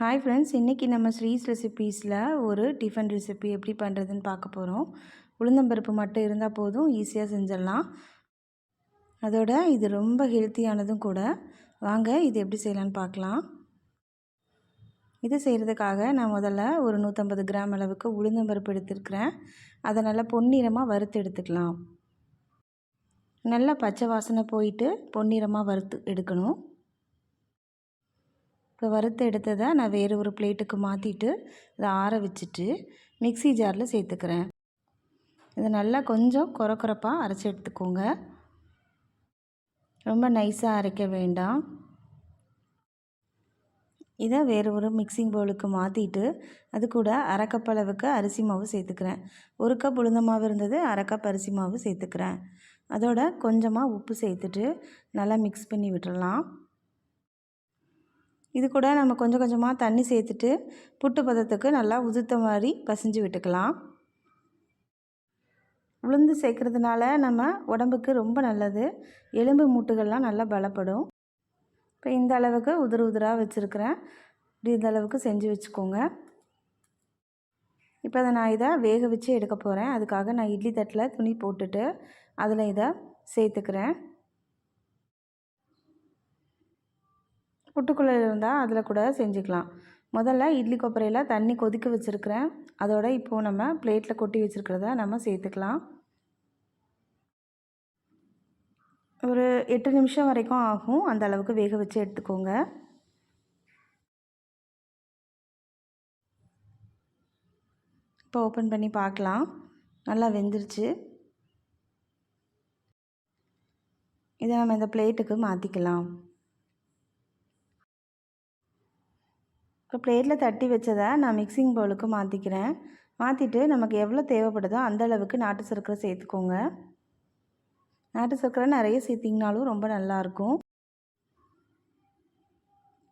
Hi friends இன்றைக்கி நம்ம ஸ்ரீஸ் ரெசிபீஸில் ஒரு டிஃபன் ரெசிபி எப்படி பண்ணுறதுன்னு பார்க்க போகிறோம் உளுந்தம்பருப்பு மட்டும் இருந்தால் போதும் ஈஸியாக செஞ்சிடலாம். அதோட இது ரொம்ப ஹெல்த்தியானதும் கூட. வாங்க இது எப்படி செய்யலான்னு பார்க்கலாம். இது செய்கிறதுக்காக நான் முதல்ல ஒரு நூற்றம்பது கிராம் அளவுக்கு உளுந்தம்பருப்பு எடுத்துருக்கிறேன். அதை நல்லா பொன்னிறமாக வறுத்து எடுத்துக்கலாம். நல்லா பச்சை வாசனை போயிட்டு பொன்னிறமாக வறுத்து எடுக்கணும். இப்போ வறுத்து எடுத்ததை நான் வேறு ஒரு பிளேட்டுக்கு மாற்றிட்டு இதை ஆற வச்சுட்டு மிக்சி ஜாரில் சேர்த்துக்கிறேன். இதை நல்லா கொஞ்சம் குறை குறைப்பாக அரைச்சி எடுத்துக்கோங்க. ரொம்ப நைஸாக அரைக்க வேண்டாம். இதை வேறு ஒரு மிக்சிங் பவுலுக்கு மாற்றிட்டு அது கூட அரை கப் அளவுக்கு அரிசி மாவு சேர்த்துக்கிறேன். ஒரு கப் உளுந்த மாவு இருந்தது அரை கப் அரிசி மாவு சேர்த்துக்கிறேன். அதோட கொஞ்சமாக உப்பு சேர்த்துட்டு நல்லா மிக்ஸ் பண்ணி விட்டுறலாம். இது கூட நம்ம கொஞ்சம் கொஞ்சமாக தண்ணி சேர்த்துட்டு புட்டு பதத்துக்கு நல்லா உதுத்த மாதிரி பசிஞ்சு விட்டுக்கலாம். உளுந்து சேர்க்குறதுனால நம்ம உடம்புக்கு ரொம்ப நல்லது. எலும்பு மூட்டுகள்லாம் நல்லா பலப்படும். இப்போ இந்த அளவுக்கு உதிர உதிராக வச்சுருக்கிறேன். இப்படி இந்த அளவுக்கு செஞ்சு வச்சுக்கோங்க. இப்போ அதை நான் இதை வேக வச்சு எடுக்க போகிறேன் அதுக்காக நான் இட்லி தட்டில் துணி போட்டுட்டு அதில் இதை சேர்த்துக்கிறேன். புட்டுக்குள்ளே இருந்தால் அதில் கூட செஞ்சுக்கலாம். முதல்ல இட்லி கொப்பரையில் தண்ணி கொதிக்க வச்சுருக்கிறேன். அதோட இப்போது நம்ம பிளேட்டில் கொட்டி வச்சுருக்கிறத நம்ம சேர்த்துக்கலாம். ஒரு எட்டு நிமிஷம் வரைக்கும் ஆகும். அந்த அளவுக்கு வேக வச்சு எடுத்துக்கோங்க. இப்போ ஓப்பன் பண்ணி பார்க்கலாம். நல்லா வெந்துருச்சு. இதை நம்ம இந்த பிளேட்டுக்கு மாற்றிக்கலாம் இப்போ பிளேட்டில் தட்டி வச்சதை நான் மிக்சிங் பவுலுக்கு மாற்றிக்கிறேன் மாற்றிட்டு நமக்கு எவ்வளோ தேவைப்படுதோ அந்த அளவுக்கு நாட்டு சர்க்கரை சேர்த்துக்கோங்க. நாட்டு சர்க்கரை நிறைய சேர்த்திங்கனாலும் ரொம்ப நல்லாயிருக்கும்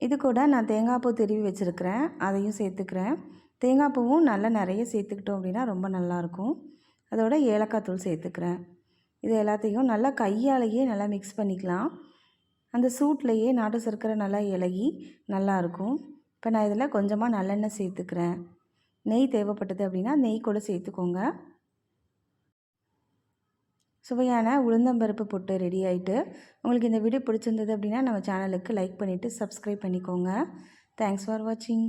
இது கூட நான் தேங்காய் பூ திருவி வச்சுருக்கிறேன். அதையும் சேர்த்துக்கிறேன். தேங்காய் பூவும் நல்லா நிறைய சேர்த்துக்கிட்டோம் அப்படின்னா ரொம்ப நல்லாயிருக்கும் அதோட ஏலக்காய் தூள் சேர்த்துக்கிறேன். இது எல்லாத்தையும் நல்லா கையாலேயே நல்லா மிக்ஸ் பண்ணிக்கலாம். அந்த சூட்லேயே நாட்டு சர்க்கரை நல்லா இலகி நல்லாயிருக்கும் இப்போ நான் இதில் கொஞ்சமாக நல்லெண்ணெய் சேர்த்துக்கிறேன். நெய் தேவைப்பட்டது அப்படின்னா நெய் கூட சேர்த்துக்கோங்க. சுவையான உளுந்தம்பருப்பு பொட்டு ரெடி ஆகிட்டு உங்களுக்கு இந்த வீடியோ பிடிச்சிருந்தது அப்படின்னா நம்ம சேனலுக்கு லைக் பண்ணிவிட்டு சப்ஸ்கிரைப் பண்ணிக்கோங்க. தேங்க்ஸ் ஃபார் வாட்சிங்